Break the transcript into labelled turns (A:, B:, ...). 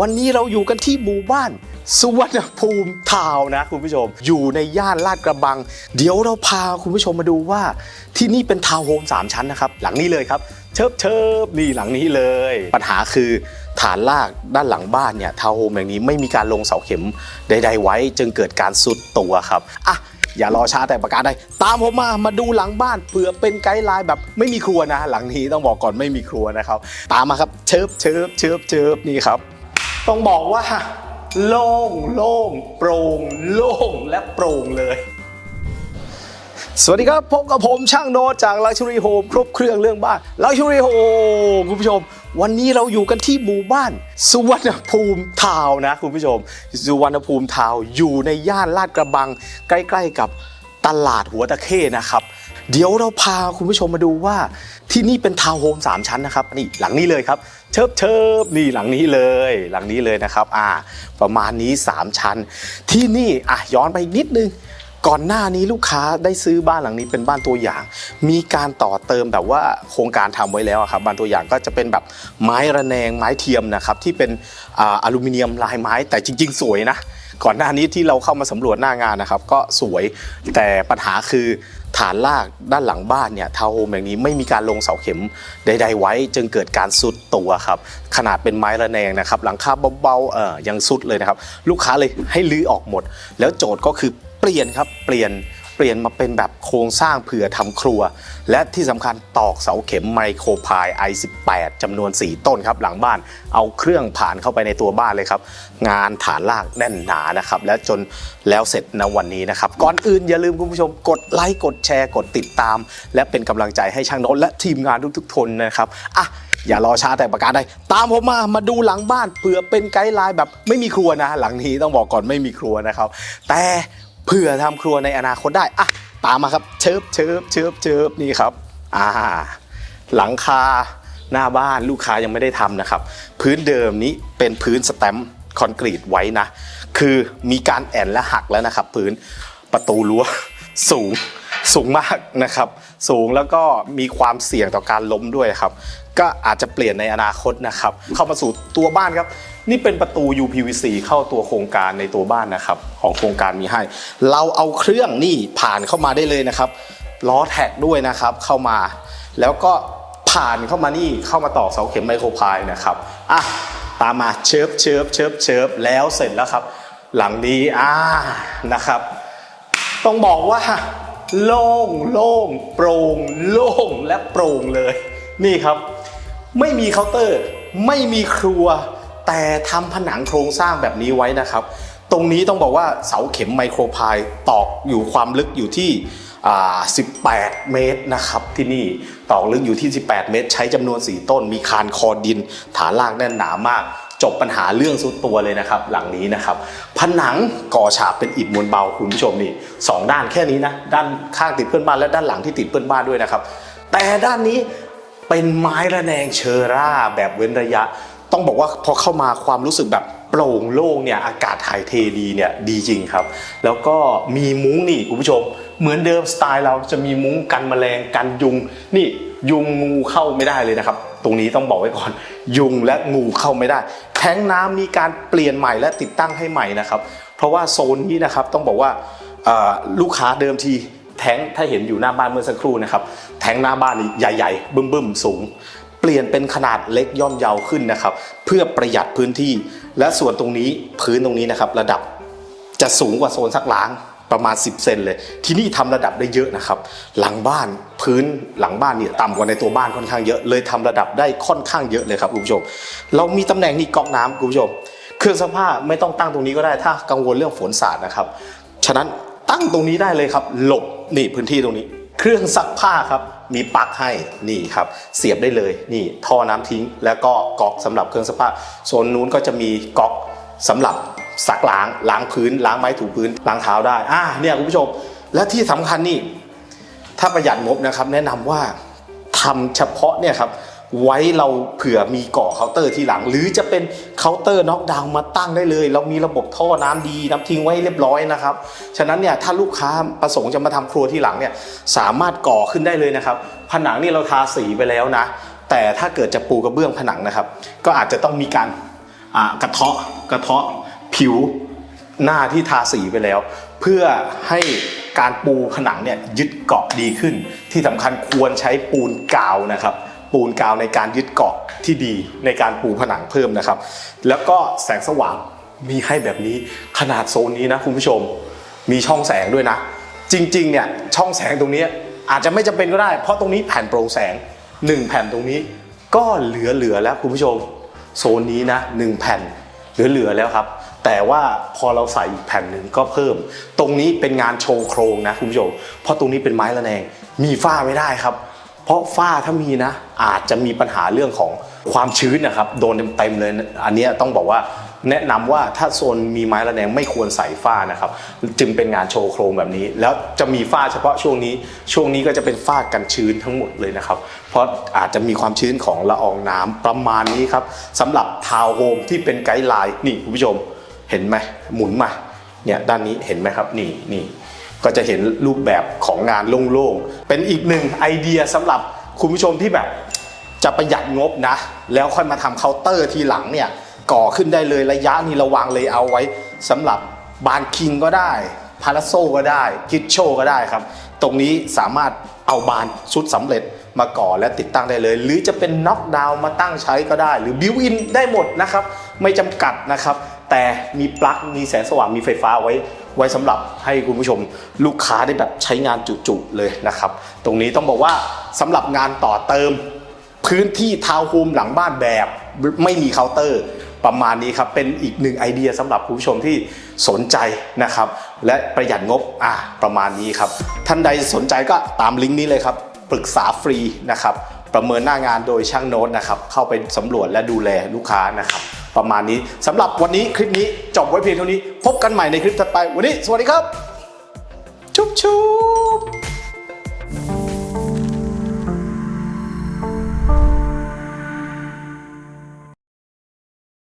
A: วันนี้เราอยู่กันที่หมู่บ้าน สุวรรณภูมิทาวน์นะคุณผู้ชม อยู่ในย่านลาดกระบัง เดี๋ยวเราพาคุณผู้ชมมาดูว่า ที่นี่เป็นทาวน์โฮมสามชั้นนะครับ หลังนี้เลยครับ เชิบเชิบนี่หลังนี้เลย ปัญหาคือฐานลากด้านหลังบ้านเนี่ยทาวน์โฮมอย่างนี้ไม่มีการลงเสาเข็มใด ๆ ไว้ จึงเกิดการสุดตัวครับอะอย่ารอช้าแต่ประการใดตามผมมามาดูหลังบ้านเผื่อเป็นไกด์ไลน์แบบไม่มีครัวนะ หลังนี้ต้องบอกก่อนไม่มีครัวนะครับ ตามมาครับเชิบเชิบเชิบเชิบนี่ครับ ต้องบอกว่า โล่งโล่งโปร่งโล่งและโปร่งเลย สวัสดีครับ พบกับผมช่างโนตจาก Luxury Home ครบเครื่องเรื่องบ้าน Luxury Home คุณผู้ชม วันนี้เราอยู่กันที่หมู่บ้าน สุวรรณภูมิทาวนะ คุณผู้ชม สุวรรณภูมิทาวอยู่ในย่านลาดกระบัง ใกล้ ๆ กับตลาดหัวตะเข้นะครับ เดี๋ยวเราพาคุณผู้ชมมาดูว่าที่นี่เป็นทาวน์โฮมสามชั้นนะครับนี่หลังนี้เลยครับ เชิบเชิบนี่หลังนี้เลย หลังนี้เลยนะครับ อ่า ประมาณนี้ 3 ชั้น ที่นี่อะย้อนไปอีกนิดนึงก่อนหน้านี้ลูกค้าได้ซื้อบ้านหลังนี้เป็นบ้านตัวอย่าง มีการต่อเติมแบบว่าโครงการทำไว้แล้วครับบ้านตัวอย่างก็จะเป็นแบบไม้ระแนงไม้เทียมนะครับที่เป็นออลูมิเนียมลายไม้แต่จริง ๆ สวยนะ ก่อนหน้านี้ที่เราเข้ามาสำรวจหน้างานนะครับ ก็สวยแต่ปัญหาคือฐานลากด้านหลังบ้านเนี่ยทาวน์โฮมอย่างนี้ไม่มีการลงเสาเข็มใด ๆ ไว้ จึงเกิดการสุดตัวครับขนาดเป็นไม้ระแนงนะครับ หลังคาเบาๆเออยังสุดเลยนะครับ ลูกค้าเลยให้ลื้อออกหมด แล้วโจทย์ก็คือเปลี่ยนครับเปลี่ยน เปลี่ยนมาเป็นแบบโครงสร้างเผื่อทำครัว และที่สำคัญตอกเสาเข็มไมโครพาย i18 จำนวน 4 ต้นครับหลังบ้านเอาเครื่องผ่านเข้าไปในตัวบ้านเลยครับ งานฐานลากแน่นหนานะครับ และจนแล้วเสร็จในวันนี้นะครับ ก่อนอื่นอย่าลืมคุณผู้ชมกดไลค์กดแชร์กดติดตาม และเป็นกำลังใจให้ช่างโน้ตและทีมงานทุกๆคนนะครับอะอย่ารอช้าแต่ประการใดตามผมมามาดูหลังบ้านเผื่อเป็นไกด์ไลน์แบบไม่มีครัวนะ หลังนี้ต้องบอกก่อนไม่มีครัวนะครับ แต่ เผื่อทำครัวในอนาคตได้อะตามมาครับเชิบเชิบเชิบเชิบนี่ครับอ่าหลังคาหน้าบ้านลูกค้ายังไม่ได้ทำนะครับ พื้นเดิมนี้เป็นพื้นสแตมป์คอนกรีตไว้นะ คือมีการแอนและหักแล้วนะครับ พื้นประตูรั้วสูงสูงมากนะครับ สูงแล้วก็มีความเสี่ยงต่อการล้มด้วยครับ ก็อาจจะเปลี่ยนในอนาคตนะครับ เข้ามาสู่ตัวบ้านครับ นี่เป็นประตู UPVC เข้าตัวโครงการในตัวบ้านนะครับ ของโครงการมีให้ เราเอาเครื่องนี่ผ่านเข้ามาได้เลยนะครับล้อแท็กด้วยนะครับเข้ามา แล้วก็ผ่านเข้ามานี่เข้ามาต่อเสาเข็มไมโครพายนะครับอะตามมาเชิบเชิบเชิบเชิบแล้วเสร็จแล้วครับ หลังนี้อ่านะครับ ต้องบอกว่าโล่งโล่งโปร่งโล่งและโปร่งเลย นี่ครับ ไม่มีเคาน์เตอร์ ไม่มีครัว แต่ทำผนังโครงสร้างแบบนี้ไว้นะครับ ตรงนี้ต้องบอกว่าเสาเข็มไมโครพายตอกอยู่ความลึกอยู่ที่ 18 เมตรนะครับที่นี่ตอกลึกอยู่ที่ 18 เมตร ใช้จำนวน 4 ต้น มีคานคอดิน ฐานล่างแน่นหนามาก จบปัญหาเรื่องสุดตัวเลยนะครับ หลังนี้นะครับ ผนังก่อฉาบเป็นอิฐมวลเบาคุณผู้ชมนี่สองด้านแค่นี้นะ ด้านข้างติดเพื่อนบ้านและด้านหลังที่ติดเพื่อนบ้านด้วยนะครับ แต่ด้านนี้เป็นไม้ระแนงเชอร่าแบบเว้นระยะ ต้องบอกว่าพอเข้ามาความรู้สึกแบบโปร่งโล่งเนี่ยอากาศถ่ายเทดีเนี่ยดีจริงครับ แล้วก็มีมุ้งนี่คุณผู้ชม เหมือนเดิมสไตล์เราจะมีมุ้งกันแมลงกันยุง นี่ยุงงูเข้าไม่ได้เลยนะครับ ตรงนี้ต้องบอกไว้ก่อน ยุงและงูเข้าไม่ได้ แท้งน้ำมีการเปลี่ยนใหม่และติดตั้งให้ใหม่นะครับ เพราะว่าโซนนี้นะครับต้องบอกว่าลูกค้าเดิมทีแท้งถ้าเห็นอยู่หน้าบ้านเมื่อสักครู่นะครับแท้งหน้าบ้านใหญ่ ๆ บึ้มๆสูง เปลี่ยนเป็นขนาดเล็กย่อมเยาวขึ้นนะครับ เพื่อประหยัดพื้นที่ และส่วนตรงนี้พื้นตรงนี้นะครับ ระดับจะสูงกว่าโซนซักล้างประมาณ 10 เซนเลย ที่นี่ทำระดับได้เยอะนะครับ หลังบ้านพื้นหลังบ้านเนี่ยต่ำกว่าในตัวบ้านค่อนข้างเยอะ เลยทำระดับได้ค่อนข้างเยอะเลยครับคุณผู้ชม เรามีตำแหน่งนี่ก๊อกน้ำคุณผู้ชม เครื่องซักผ้าไม่ต้องตั้งตรงนี้ก็ได้ถ้ากังวลเรื่องฝนสาดนะครับ ฉะนั้นตั้งตรงนี้ได้เลยครับ หลบนี่พื้นที่ตรงนี้ เครื่องซักผ้าครับ มีปลั๊กให้นี่ครับ เสียบได้เลยนี่ท่อน้ำทิ้ง แล้วก็ก๊อกสำหรับเครื่องซักผ้าโซนนู้นก็จะมีก๊อกสำหรับซักล้างล้างพื้น ล้างไม้ถูพื้นล้างเท้าได้อ่าเนี่ยคุณผู้ชม และที่สำคัญนี่ถ้าประหยัดงบนะครับ แนะนำว่าทำเฉพาะเนี่ยครับ ไว้เราเผื่อมีก่อเคาน์เตอร์ที่หลัง หรือจะเป็นเคาน์เตอร์น็อกดาวน์มาตั้งได้เลย เรามีระบบท่อน้ำดีน้ำทิ้งไว้เรียบร้อยนะครับ ฉะนั้นเนี่ยถ้าลูกค้าประสงค์จะมาทำครัวที่หลังเนี่ยสามารถก่อขึ้นได้เลยนะครับ ผนังนี่เราทาสีไปแล้วนะ แต่ถ้าเกิดจะปูกระเบื้องผนังนะครับ ก็อาจจะต้องมีการกระเทาะกระเทาะผิวหน้าที่ทาสีไปแล้ว เพื่อให้การปูผนังเนี่ยยึดเกาะดีขึ้น ที่สำคัญควรใช้ปูนกาวนะครับ ปูนกาวในการยึดเกาะที่ดีในการปูผนังเพิ่มนะครับ แล้วก็แสงสว่างมีให้แบบนี้ขนาดโซนนี้นะคุณผู้ชม มีช่องแสงด้วยนะ จริงๆเนี่ยช่องแสงตรงนี้อาจจะไม่จำเป็นก็ได้ เพราะตรงนี้แผ่นโปร่งแสง 1 แผ่นตรงนี้ก็เหลือๆแล้วคุณผู้ชม โซนนี้นะ 1 แผ่นเหลือๆแล้วครับ แต่ว่าพอเราใส่อีกแผ่นหนึ่งก็เพิ่ม ตรงนี้เป็นงานโชว์โครงนะคุณผู้ชมเพราะตรงนี้เป็นไม้ระแนง มีฝ้าไม่ได้ครับ เพราะฝ้าถ้ามีนะ อาจจะมีปัญหาเรื่องของความชื้นนะครับ โดนเต็มๆเลย อันนี้ต้องบอกว่าแนะนำว่าถ้าโซนมีไม้ระแนงไม่ควรใส่ฝ้านะครับ จึงเป็นงานโชว์โครงแบบนี้ แล้วจะมีฝ้าเฉพาะช่วงนี้ ช่วงนี้ก็จะเป็นฝ้ากันชื้นทั้งหมดเลยนะครับ เพราะอาจจะมีความชื้นของละอองน้ำประมาณนี้ครับสำหรับทาวน์โฮมที่เป็นไกด์ไลน์นี่คุณผู้ชมเห็นไหมหมุนมาเนี่ยด้านนี้เห็นไหมครับนี่นี่ ก็จะเห็นรูปแบบของงานโล่งๆ เป็นอีกหนึ่งไอเดียสำหรับคุณผู้ชมที่แบบจะประหยัดงบนะ แล้วค่อยมาทำเคาน์เตอร์ทีหลังเนี่ยก่อขึ้นได้เลยระยะนี้ระวังเลยเอาไว้สำหรับบานคิงก็ได้พาราโซก็ได้กิชโชก็ได้ครับ ตรงนี้สามารถเอาบานชุดสำเร็จมาก่อและติดตั้งได้เลย หรือจะเป็นน็อกดาวน์มาตั้งใช้ก็ได้ หรือบิวอินได้หมดนะครับ ไม่จำกัดนะครับ แต่มีปลั๊กมีแสงสว่างมีไฟฟ้าไว้ไว้สำหรับให้คุณผู้ชมลูกค้าได้แบบใช้งานจุๆเลยนะครับ ตรงนี้ต้องบอกว่าสำหรับงานต่อเติม พื้นที่ทาวน์โฮมหลังบ้านแบบไม่มีเคาน์เตอร์ประมาณนี้ครับ เป็นอีกหนึ่งไอเดียสำหรับคุณผู้ชมที่สนใจนะครับ และประหยัดงบอะประมาณนี้ครับ ท่านใดสนใจก็ตามลิงก์นี้เลยครับ ปรึกษาฟรีนะครับ ประเมินหน้างานโดยช่างโน้ตนะครับ เข้าไปสำรวจและดูแลลูกค้านะครับ ประมาณนี้สำหรับวันนี้คลิปนี้จบไว้เพียงเท่านี้ พบกันใหม่ในคลิปถัดไป วันนี้สวัสดีครับ ชุบชุบ